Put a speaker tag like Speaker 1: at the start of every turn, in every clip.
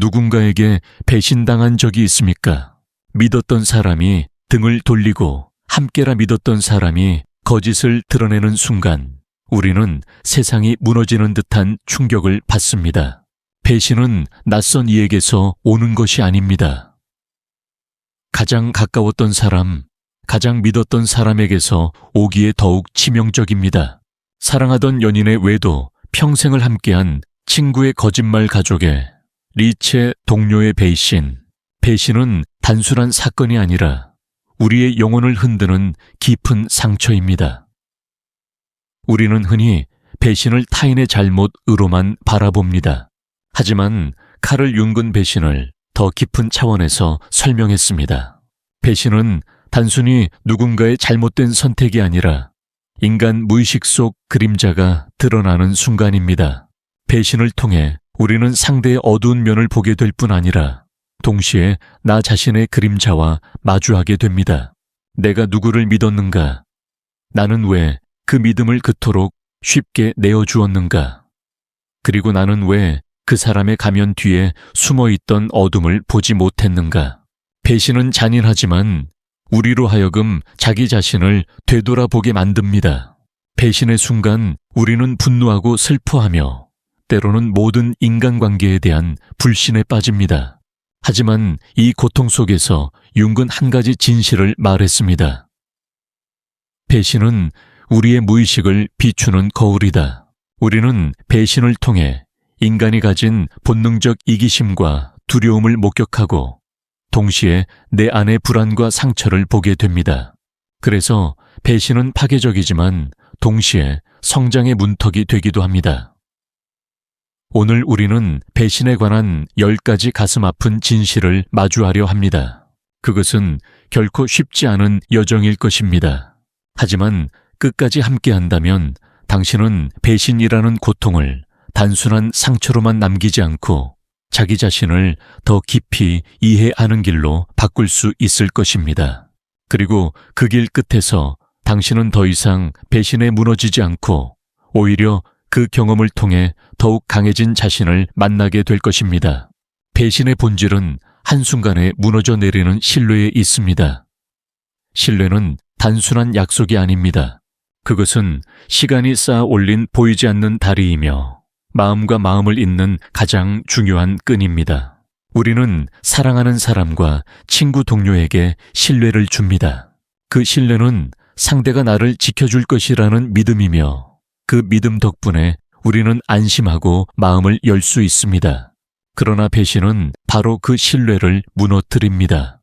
Speaker 1: 누군가에게 배신당한 적이 있습니까? 믿었던 사람이 등을 돌리고 함께라 믿었던 사람이 거짓을 드러내는 순간 우리는 세상이 무너지는 듯한 충격을 받습니다. 배신은 낯선 이에게서 오는 것이 아닙니다. 가장 가까웠던 사람, 가장 믿었던 사람에게서 오기에 더욱 치명적입니다. 사랑하던 연인의 외도, 평생을 함께한 친구의 거짓말 가족에 리체 동료의 배신. 배신은 단순한 사건이 아니라 우리의 영혼을 흔드는 깊은 상처입니다. 우리는 흔히 배신을 타인의 잘못으로만 바라봅니다. 하지만 칼을 윤근 배신을 더 깊은 차원에서 설명했습니다. 배신은 단순히 누군가의 잘못된 선택이 아니라 인간 무의식 속 그림자가 드러나는 순간입니다. 배신을 통해 우리는 상대의 어두운 면을 보게 될 뿐 아니라 동시에 나 자신의 그림자와 마주하게 됩니다. 내가 누구를 믿었는가? 나는 왜 그 믿음을 그토록 쉽게 내어주었는가? 그리고 나는 왜 그 사람의 가면 뒤에 숨어 있던 어둠을 보지 못했는가? 배신은 잔인하지만 우리로 하여금 자기 자신을 되돌아보게 만듭니다. 배신의 순간 우리는 분노하고 슬퍼하며 때로는 모든 인간관계에 대한 불신에 빠집니다. 하지만 이 고통 속에서 융근 한 가지 진실을 말했습니다. 배신은 우리의 무의식을 비추는 거울이다. 우리는 배신을 통해 인간이 가진 본능적 이기심과 두려움을 목격하고 동시에 내 안의 불안과 상처를 보게 됩니다. 그래서 배신은 파괴적이지만 동시에 성장의 문턱이 되기도 합니다. 오늘 우리는 배신에 관한 열 가지 가슴 아픈 진실을 마주하려 합니다. 그것은 결코 쉽지 않은 여정일 것입니다. 하지만 끝까지 함께 한다면 당신은 배신이라는 고통을 단순한 상처로만 남기지 않고 자기 자신을 더 깊이 이해하는 길로 바꿀 수 있을 것입니다. 그리고 그 길 끝에서 당신은 더 이상 배신에 무너지지 않고 오히려 그 경험을 통해 더욱 강해진 자신을 만나게 될 것입니다. 배신의 본질은 한순간에 무너져 내리는 신뢰에 있습니다. 신뢰는 단순한 약속이 아닙니다. 그것은 시간이 쌓아 올린 보이지 않는 다리이며 마음과 마음을 잇는 가장 중요한 끈입니다. 우리는 사랑하는 사람과 친구 동료에게 신뢰를 줍니다. 그 신뢰는 상대가 나를 지켜줄 것이라는 믿음이며 그 믿음 덕분에 우리는 안심하고 마음을 열 수 있습니다. 그러나 배신은 바로 그 신뢰를 무너뜨립니다.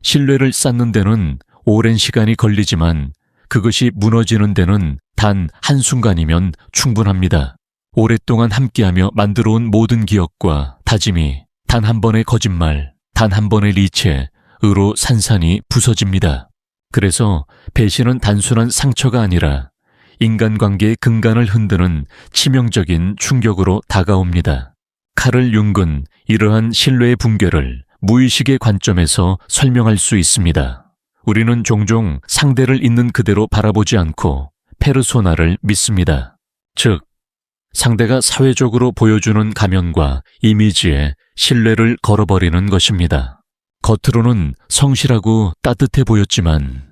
Speaker 1: 신뢰를 쌓는 데는 오랜 시간이 걸리지만 그것이 무너지는 데는 단 한순간이면 충분합니다. 오랫동안 함께하며 만들어온 모든 기억과 다짐이 단 한 번의 거짓말, 단 한 번의 리체으로 산산이 부서집니다. 그래서 배신은 단순한 상처가 아니라 인간관계의 근간을 흔드는 치명적인 충격으로 다가옵니다. 카를 융근 이러한 신뢰의 붕괴를 무의식의 관점에서 설명할 수 있습니다. 우리는 종종 상대를 있는 그대로 바라보지 않고 페르소나를 믿습니다. 즉, 상대가 사회적으로 보여주는 가면과 이미지에 신뢰를 걸어버리는 것입니다. 겉으로는 성실하고 따뜻해 보였지만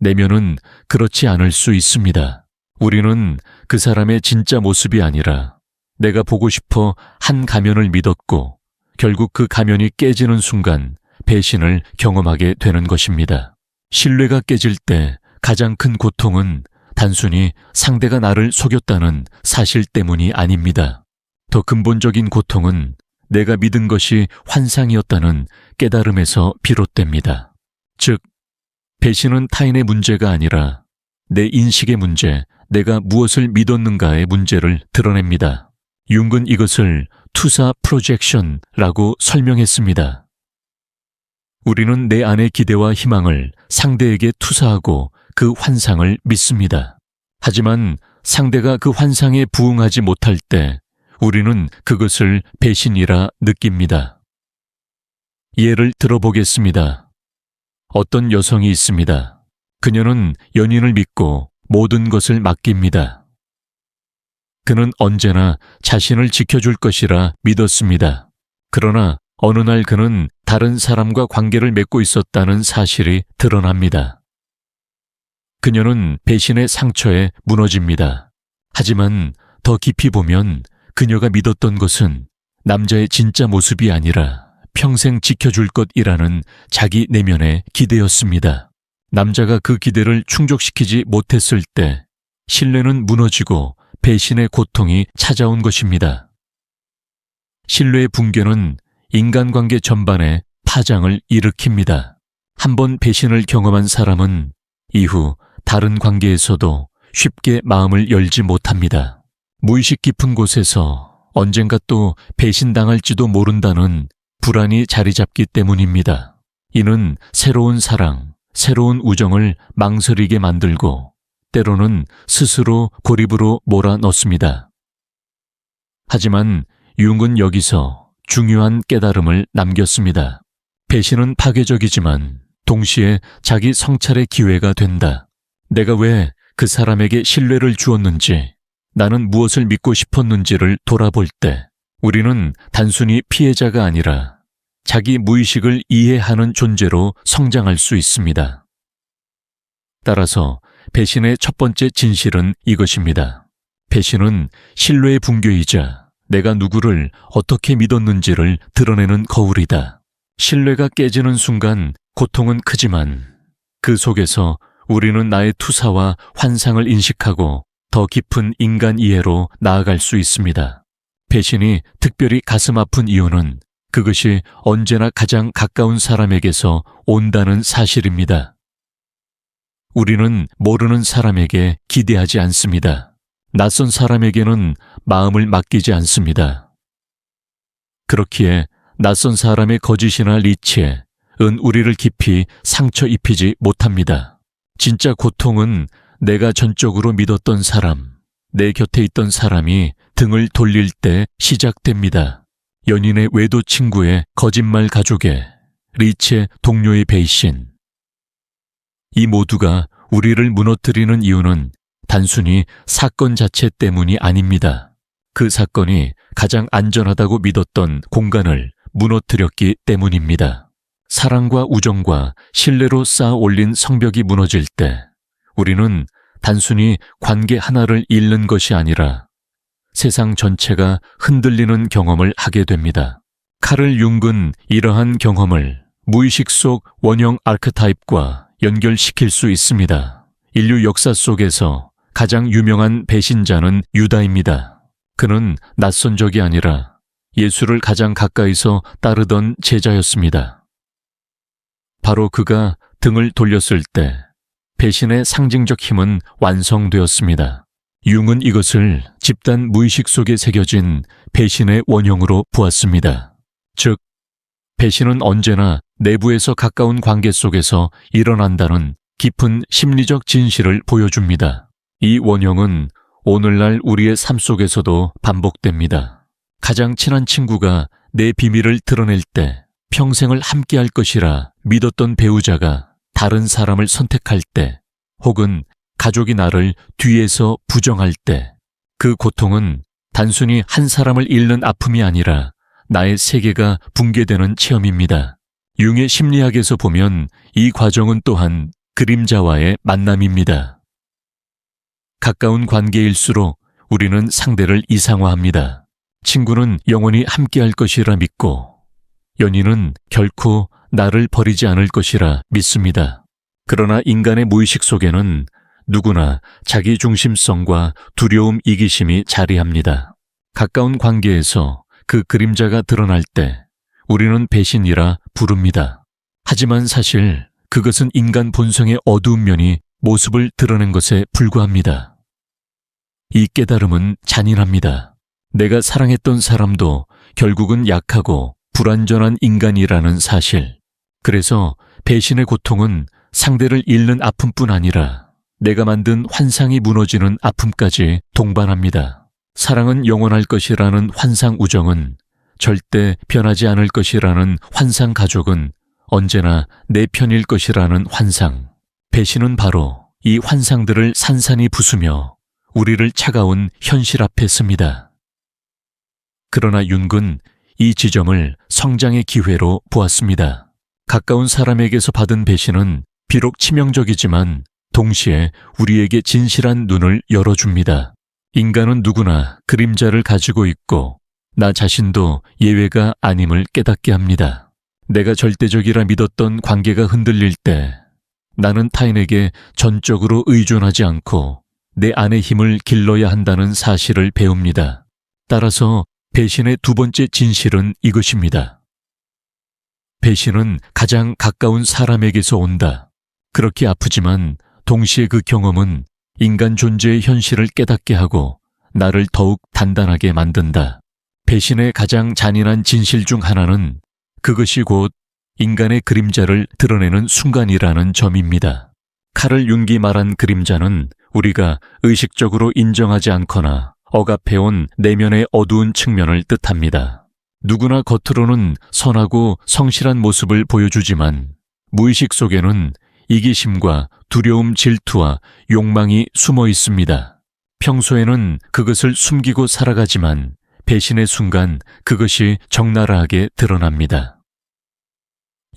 Speaker 1: 내면은 그렇지 않을 수 있습니다. 우리는 그 사람의 진짜 모습이 아니라 내가 보고 싶어 한 가면을 믿었고 결국 그 가면이 깨지는 순간 배신을 경험하게 되는 것입니다. 신뢰가 깨질 때 가장 큰 고통은 단순히 상대가 나를 속였다는 사실 때문이 아닙니다. 더 근본적인 고통은 내가 믿은 것이 환상이었다는 깨달음에서 비롯됩니다. 즉, 배신은 타인의 문제가 아니라 내 인식의 문제, 내가 무엇을 믿었는가의 문제를 드러냅니다. 융은 이것을 투사 프로젝션라고 설명했습니다. 우리는 내 안의 기대와 희망을 상대에게 투사하고 그 환상을 믿습니다. 하지만 상대가 그 환상에 부응하지 못할 때 우리는 그것을 배신이라 느낍니다. 예를 들어보겠습니다. 어떤 여성이 있습니다. 그녀는 연인을 믿고 모든 것을 맡깁니다. 그는 언제나 자신을 지켜줄 것이라 믿었습니다. 그러나 어느 날 그는 다른 사람과 관계를 맺고 있었다는 사실이 드러납니다. 그녀는 배신의 상처에 무너집니다. 하지만 더 깊이 보면 그녀가 믿었던 것은 남자의 진짜 모습이 아니라 평생 지켜줄 것이라는 자기 내면의 기대였습니다. 남자가 그 기대를 충족시키지 못했을 때 신뢰는 무너지고 배신의 고통이 찾아온 것입니다. 신뢰의 붕괴는 인간관계 전반에 파장을 일으킵니다. 한번 배신을 경험한 사람은 이후 다른 관계에서도 쉽게 마음을 열지 못합니다. 무의식 깊은 곳에서 언젠가 또 배신당할지도 모른다는 불안이 자리 잡기 때문입니다. 이는 새로운 사랑, 새로운 우정을 망설이게 만들고 때로는 스스로 고립으로 몰아넣습니다. 하지만 융은 여기서 중요한 깨달음을 남겼습니다. 배신은 파괴적이지만 동시에 자기 성찰의 기회가 된다. 내가 왜 그 사람에게 신뢰를 주었는지, 나는 무엇을 믿고 싶었는지를 돌아볼 때 우리는 단순히 피해자가 아니라 자기 무의식을 이해하는 존재로 성장할 수 있습니다. 따라서 배신의 첫 번째 진실은 이것입니다. 배신은 신뢰의 붕괴이자 내가 누구를 어떻게 믿었는지를 드러내는 거울이다. 신뢰가 깨지는 순간 고통은 크지만 그 속에서 우리는 나의 투사와 환상을 인식하고 더 깊은 인간 이해로 나아갈 수 있습니다. 배신이 특별히 가슴 아픈 이유는 그것이 언제나 가장 가까운 사람에게서 온다는 사실입니다. 우리는 모르는 사람에게 기대하지 않습니다. 낯선 사람에게는 마음을 맡기지 않습니다. 그렇기에 낯선 사람의 거짓이나 리치에 은 우리를 깊이 상처 입히지 못합니다. 진짜 고통은 내가 전적으로 믿었던 사람, 내 곁에 있던 사람이 등을 돌릴 때 시작됩니다. 연인의 외도 친구의 거짓말 가족의 리치의 동료의 배신. 이 모두가 우리를 무너뜨리는 이유는 단순히 사건 자체 때문이 아닙니다. 그 사건이 가장 안전하다고 믿었던 공간을 무너뜨렸기 때문입니다. 사랑과 우정과 신뢰로 쌓아 올린 성벽이 무너질 때 우리는 단순히 관계 하나를 잃는 것이 아니라 세상 전체가 흔들리는 경험을 하게 됩니다. 카를 융은 이러한 경험을 무의식 속 원형 아크타입과 연결시킬 수 있습니다. 인류 역사 속에서 가장 유명한 배신자는 유다입니다. 그는 낯선 적이 아니라 예수를 가장 가까이서 따르던 제자였습니다. 바로 그가 등을 돌렸을 때 배신의 상징적 힘은 완성되었습니다. 융은 이것을 집단 무의식 속에 새겨진 배신의 원형으로 보았습니다. 즉, 배신은 언제나 내부에서 가까운 관계 속에서 일어난다는 깊은 심리적 진실을 보여줍니다. 이 원형은 오늘날 우리의 삶 속에서도 반복됩니다. 가장 친한 친구가 내 비밀을 드러낼 때 평생을 함께할 것이라 믿었던 배우자가 다른 사람을 선택할 때 혹은 가족이 나를 뒤에서 부정할 때 그 고통은 단순히 한 사람을 잃는 아픔이 아니라 나의 세계가 붕괴되는 체험입니다. 융의 심리학에서 보면 이 과정은 또한 그림자와의 만남입니다. 가까운 관계일수록 우리는 상대를 이상화합니다. 친구는 영원히 함께할 것이라 믿고 연인은 결코 나를 버리지 않을 것이라 믿습니다. 그러나 인간의 무의식 속에는 누구나 자기 중심성과 두려움 이기심이 자리합니다. 가까운 관계에서 그 그림자가 드러날 때 우리는 배신이라 부릅니다. 하지만 사실 그것은 인간 본성의 어두운 면이 모습을 드러낸 것에 불과합니다. 이 깨달음은 잔인합니다. 내가 사랑했던 사람도 결국은 약하고 불완전한 인간이라는 사실. 그래서 배신의 고통은 상대를 잃는 아픔뿐 아니라 내가 만든 환상이 무너지는 아픔까지 동반합니다. 사랑은 영원할 것이라는 환상 우정은 절대 변하지 않을 것이라는 환상 가족은 언제나 내 편일 것이라는 환상. 배신은 바로 이 환상들을 산산이 부수며 우리를 차가운 현실 앞에 씁니다. 그러나 윤근 이 지점을 성장의 기회로 보았습니다. 가까운 사람에게서 받은 배신은 비록 치명적이지만 동시에 우리에게 진실한 눈을 열어줍니다. 인간은 누구나 그림자를 가지고 있고 나 자신도 예외가 아님을 깨닫게 합니다. 내가 절대적이라 믿었던 관계가 흔들릴 때 나는 타인에게 전적으로 의존하지 않고 내 안의 힘을 길러야 한다는 사실을 배웁니다. 따라서 배신의 두 번째 진실은 이것입니다. 배신은 가장 가까운 사람에게서 온다. 그렇게 아프지만 동시에 그 경험은 인간 존재의 현실을 깨닫게 하고 나를 더욱 단단하게 만든다. 배신의 가장 잔인한 진실 중 하나는 그것이 곧 인간의 그림자를 드러내는 순간이라는 점입니다. 칼을 윤기 말한 그림자는 우리가 의식적으로 인정하지 않거나 억압해온 내면의 어두운 측면을 뜻합니다. 누구나 겉으로는 선하고 성실한 모습을 보여주지만 무의식 속에는 이기심과 두려움, 질투와 욕망이 숨어 있습니다. 평소에는 그것을 숨기고 살아가지만 배신의 순간 그것이 적나라하게 드러납니다.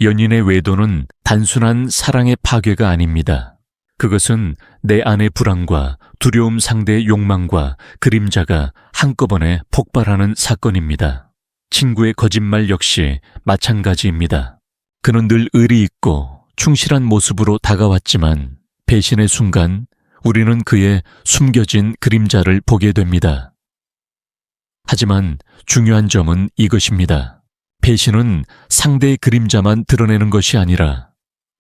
Speaker 1: 연인의 외도는 단순한 사랑의 파괴가 아닙니다. 그것은 내 안의 불안과 두려움 상대의 욕망과 그림자가 한꺼번에 폭발하는 사건입니다. 친구의 거짓말 역시 마찬가지입니다. 그는 늘 의리 있고 충실한 모습으로 다가왔지만 배신의 순간 우리는 그의 숨겨진 그림자를 보게 됩니다. 하지만 중요한 점은 이것입니다. 배신은 상대의 그림자만 드러내는 것이 아니라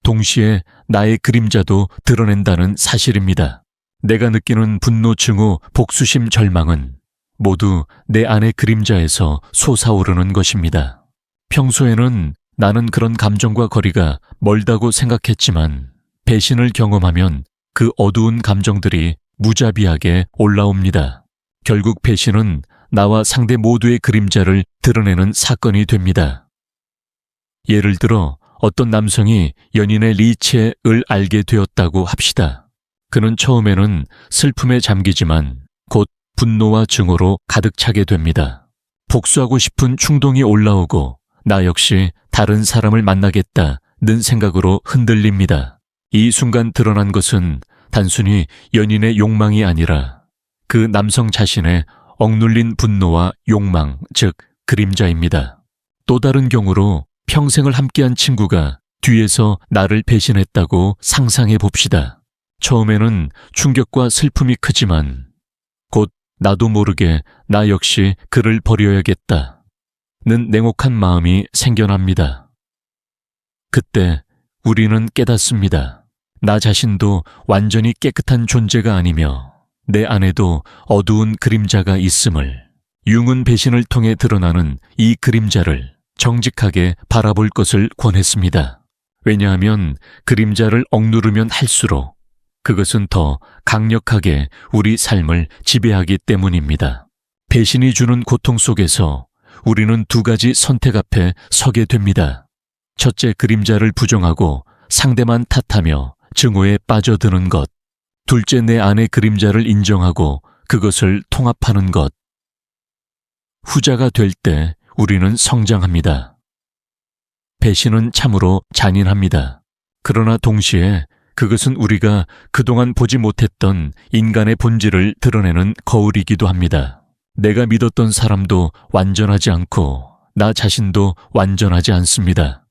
Speaker 1: 동시에 나의 그림자도 드러낸다는 사실입니다. 내가 느끼는 분노, 증오, 복수심, 절망은 모두 내 안의 그림자에서 솟아오르는 것입니다. 평소에는 나는 그런 감정과 거리가 멀다고 생각했지만 배신을 경험하면 그 어두운 감정들이 무자비하게 올라옵니다. 결국 배신은 나와 상대 모두의 그림자를 드러내는 사건이 됩니다. 예를 들어 어떤 남성이 연인의 리체을 알게 되었다고 합시다. 그는 처음에는 슬픔에 잠기지만 곧 분노와 증오로 가득 차게 됩니다. 복수하고 싶은 충동이 올라오고 나 역시 다른 사람을 만나겠다는 생각으로 흔들립니다. 이 순간 드러난 것은 단순히 연인의 욕망이 아니라 그 남성 자신의 억눌린 분노와 욕망, 즉 그림자입니다. 또 다른 경우로 평생을 함께한 친구가 뒤에서 나를 배신했다고 상상해 봅시다. 처음에는 충격과 슬픔이 크지만 곧 나도 모르게 나 역시 그를 버려야겠다. 는 냉혹한 마음이 생겨납니다. 그때 우리는 깨닫습니다. 나 자신도 완전히 깨끗한 존재가 아니며 내 안에도 어두운 그림자가 있음을 융은 배신을 통해 드러나는 이 그림자를 정직하게 바라볼 것을 권했습니다. 왜냐하면 그림자를 억누르면 할수록 그것은 더 강력하게 우리 삶을 지배하기 때문입니다. 배신이 주는 고통 속에서 우리는 두 가지 선택 앞에 서게 됩니다. 첫째 그림자를 부정하고 상대만 탓하며 증오에 빠져드는 것. 둘째 내 안의 그림자를 인정하고 그것을 통합하는 것. 후자가 될 때 우리는 성장합니다. 배신은 참으로 잔인합니다. 그러나 동시에 그것은 우리가 그동안 보지 못했던 인간의 본질을 드러내는 거울이기도 합니다. 내가 믿었던 사람도 완전하지 않고 나 자신도 완전하지 않습니다.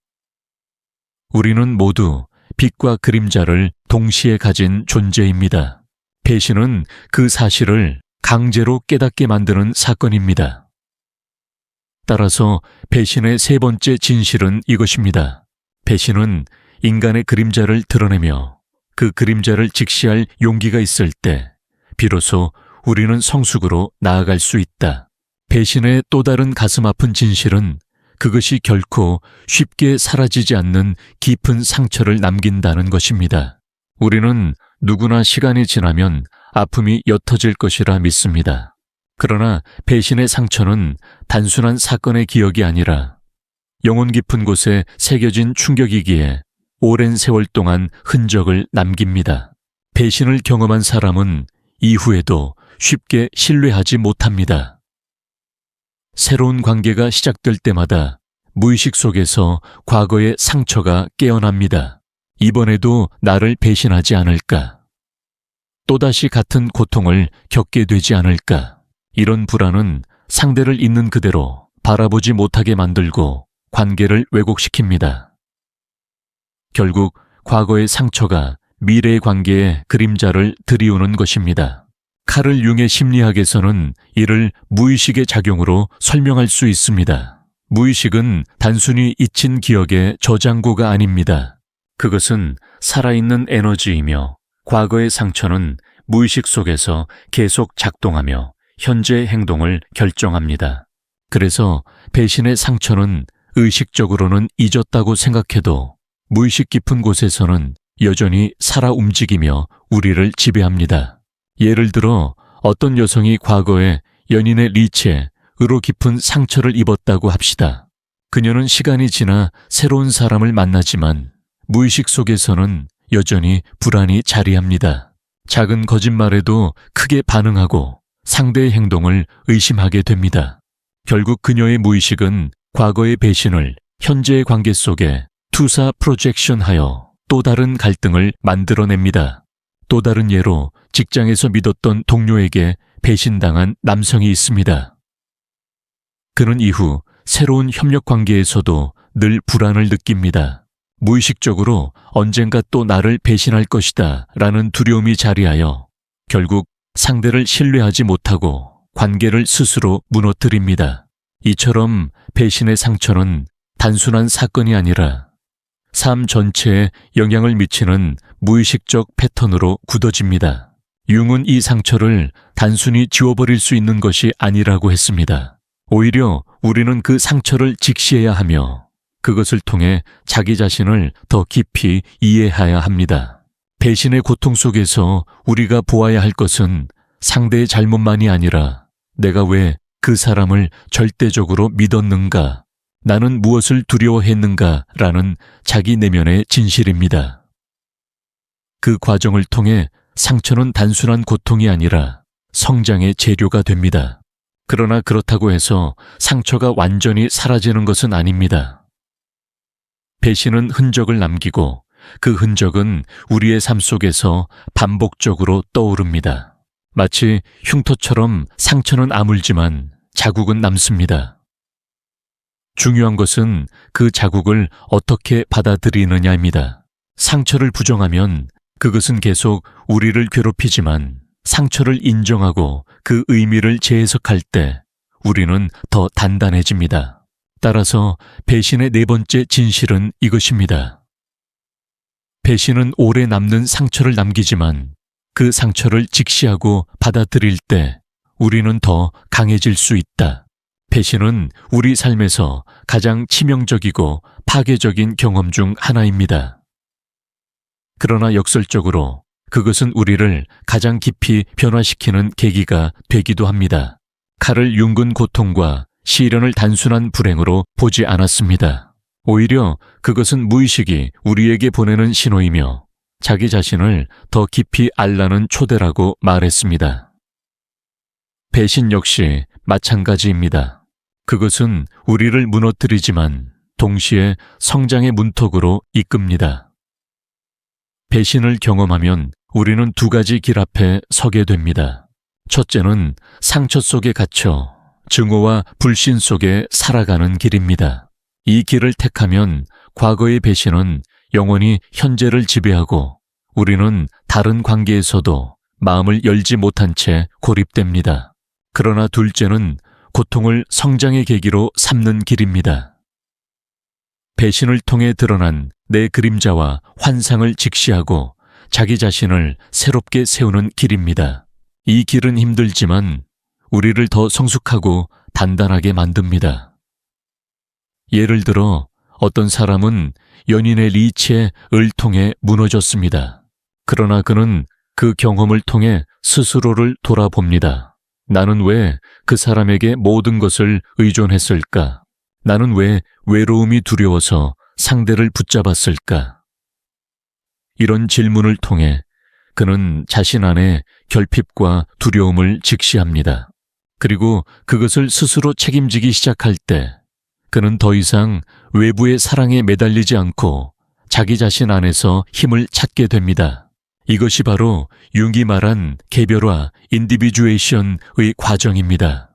Speaker 1: 우리는 모두 빛과 그림자를 동시에 가진 존재입니다. 배신은 그 사실을 강제로 깨닫게 만드는 사건입니다. 따라서 배신의 세 번째 진실은 이것입니다. 배신은 인간의 그림자를 드러내며 그 그림자를 직시할 용기가 있을 때 비로소 우리는 성숙으로 나아갈 수 있다. 배신의 또 다른 가슴 아픈 진실은 그것이 결코 쉽게 사라지지 않는 깊은 상처를 남긴다는 것입니다. 우리는 누구나 시간이 지나면 아픔이 옅어질 것이라 믿습니다. 그러나 배신의 상처는 단순한 사건의 기억이 아니라 영혼 깊은 곳에 새겨진 충격이기에 오랜 세월 동안 흔적을 남깁니다. 배신을 경험한 사람은 이후에도 쉽게 신뢰하지 못합니다. 새로운 관계가 시작될 때마다 무의식 속에서 과거의 상처가 깨어납니다. 이번에도 나를 배신하지 않을까? 또다시 같은 고통을 겪게 되지 않을까? 이런 불안은 상대를 있는 그대로 바라보지 못하게 만들고 관계를 왜곡시킵니다. 결국 과거의 상처가 미래의 관계에 그림자를 들이우는 것입니다. 카를 융의 심리학에서는 이를 무의식의 작용으로 설명할 수 있습니다. 무의식은 단순히 잊힌 기억의 저장고가 아닙니다. 그것은 살아있는 에너지이며 과거의 상처는 무의식 속에서 계속 작동하며 현재의 행동을 결정합니다. 그래서 배신의 상처는 의식적으로는 잊었다고 생각해도 무의식 깊은 곳에서는 여전히 살아 움직이며 우리를 지배합니다. 예를 들어 어떤 여성이 과거에 연인의 리치에 의로 깊은 상처를 입었다고 합시다. 그녀는 시간이 지나 새로운 사람을 만나지만 무의식 속에서는 여전히 불안이 자리합니다. 작은 거짓말에도 크게 반응하고 상대의 행동을 의심하게 됩니다. 결국 그녀의 무의식은 과거의 배신을 현재의 관계 속에 투사 프로젝션 하여 또 다른 갈등을 만들어냅니다. 또 다른 예로 직장에서 믿었던 동료에게 배신당한 남성이 있습니다. 그는 이후 새로운 협력 관계에서도 늘 불안을 느낍니다. 무의식적으로 언젠가 또 나를 배신할 것이다 라는 두려움이 자리하여 결국 상대를 신뢰하지 못하고 관계를 스스로 무너뜨립니다. 이처럼 배신의 상처는 단순한 사건이 아니라 삶 전체에 영향을 미치는 무의식적 패턴으로 굳어집니다. 융은 이 상처를 단순히 지워버릴 수 있는 것이 아니라고 했습니다. 오히려 우리는 그 상처를 직시해야 하며 그것을 통해 자기 자신을 더 깊이 이해해야 합니다. 배신의 고통 속에서 우리가 보아야 할 것은 상대의 잘못만이 아니라 내가 왜 그 사람을 절대적으로 믿었는가, 나는 무엇을 두려워했는가 라는 자기 내면의 진실입니다. 그 과정을 통해 상처는 단순한 고통이 아니라 성장의 재료가 됩니다. 그러나 그렇다고 해서 상처가 완전히 사라지는 것은 아닙니다. 배신은 흔적을 남기고 그 흔적은 우리의 삶 속에서 반복적으로 떠오릅니다. 마치 흉터처럼 상처는 아물지만 자국은 남습니다. 중요한 것은 그 자국을 어떻게 받아들이느냐입니다. 상처를 부정하면 그것은 계속 우리를 괴롭히지만 상처를 인정하고 그 의미를 재해석할 때 우리는 더 단단해집니다. 따라서 배신의 네 번째 진실은 이것입니다. 배신은 오래 남는 상처를 남기지만 그 상처를 직시하고 받아들일 때 우리는 더 강해질 수 있다. 배신은 우리 삶에서 가장 치명적이고 파괴적인 경험 중 하나입니다. 그러나 역설적으로 그것은 우리를 가장 깊이 변화시키는 계기가 되기도 합니다. 칼을 융근 고통과 시련을 단순한 불행으로 보지 않았습니다. 오히려 그것은 무의식이 우리에게 보내는 신호이며 자기 자신을 더 깊이 알라는 초대라고 말했습니다. 배신 역시 마찬가지입니다. 그것은 우리를 무너뜨리지만 동시에 성장의 문턱으로 이끕니다. 배신을 경험하면 우리는 두 가지 길 앞에 서게 됩니다. 첫째는 상처 속에 갇혀 증오와 불신 속에 살아가는 길입니다. 이 길을 택하면 과거의 배신은 영원히 현재를 지배하고 우리는 다른 관계에서도 마음을 열지 못한 채 고립됩니다. 그러나 둘째는 고통을 성장의 계기로 삼는 길입니다. 배신을 통해 드러난 내 그림자와 환상을 직시하고 자기 자신을 새롭게 세우는 길입니다. 이 길은 힘들지만 우리를 더 성숙하고 단단하게 만듭니다. 예를 들어 어떤 사람은 연인의 리치에 을 통해 무너졌습니다. 그러나 그는 그 경험을 통해 스스로를 돌아봅니다. 나는 왜 그 사람에게 모든 것을 의존했을까? 나는 왜 외로움이 두려워서 상대를 붙잡았을까? 이런 질문을 통해 그는 자신 안에 결핍과 두려움을 직시합니다. 그리고 그것을 스스로 책임지기 시작할 때 그는 더 이상 외부의 사랑에 매달리지 않고 자기 자신 안에서 힘을 찾게 됩니다. 이것이 바로 융이 말한 개별화, 인디비주에이션의 과정입니다.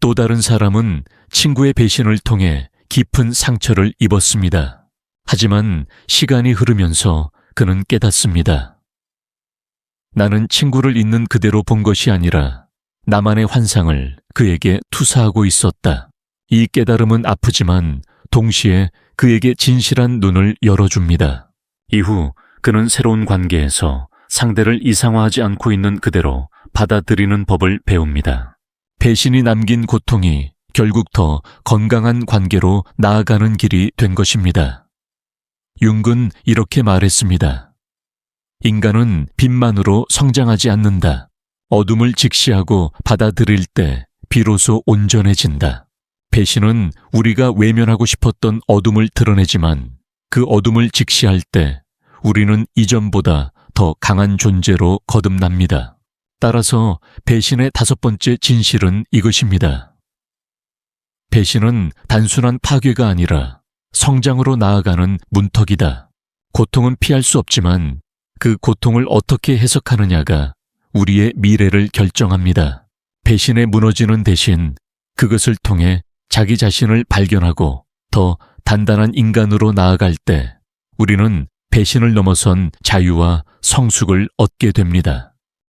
Speaker 1: 또 다른 사람은 친구의 배신을 통해 깊은 상처를 입었습니다. 하지만 시간이 흐르면서 그는 깨닫습니다. 나는 친구를 있는 그대로 본 것이 아니라 나만의 환상을 그에게 투사하고 있었다. 이 깨달음은 아프지만 동시에 그에게 진실한 눈을 열어줍니다. 이후 그는 새로운 관계에서 상대를 이상화하지 않고 있는 그대로 받아들이는 법을 배웁니다. 배신이 남긴 고통이 결국 더 건강한 관계로 나아가는 길이 된 것입니다. 융은 이렇게 말했습니다. 인간은 빛만으로 성장하지 않는다. 어둠을 직시하고 받아들일 때 비로소 온전해진다. 배신은 우리가 외면하고 싶었던 어둠을 드러내지만 그 어둠을 직시할 때 우리는 이전보다 더 강한 존재로 거듭납니다. 따라서 배신의 다섯 번째 진실은 이것입니다. 배신은 단순한 파괴가 아니라 성장으로 나아가는 문턱이다. 고통은 피할 수 없지만 그 고통을 어떻게 해석하느냐가 우리의 미래를 결정합니다. 배신에 무너지는 대신 그것을 통해 자기 자신을 발견하고 더 단단한 인간으로 나아갈 때 우리는 배신을 넘어선 자유와 성숙을 얻게 됩니다.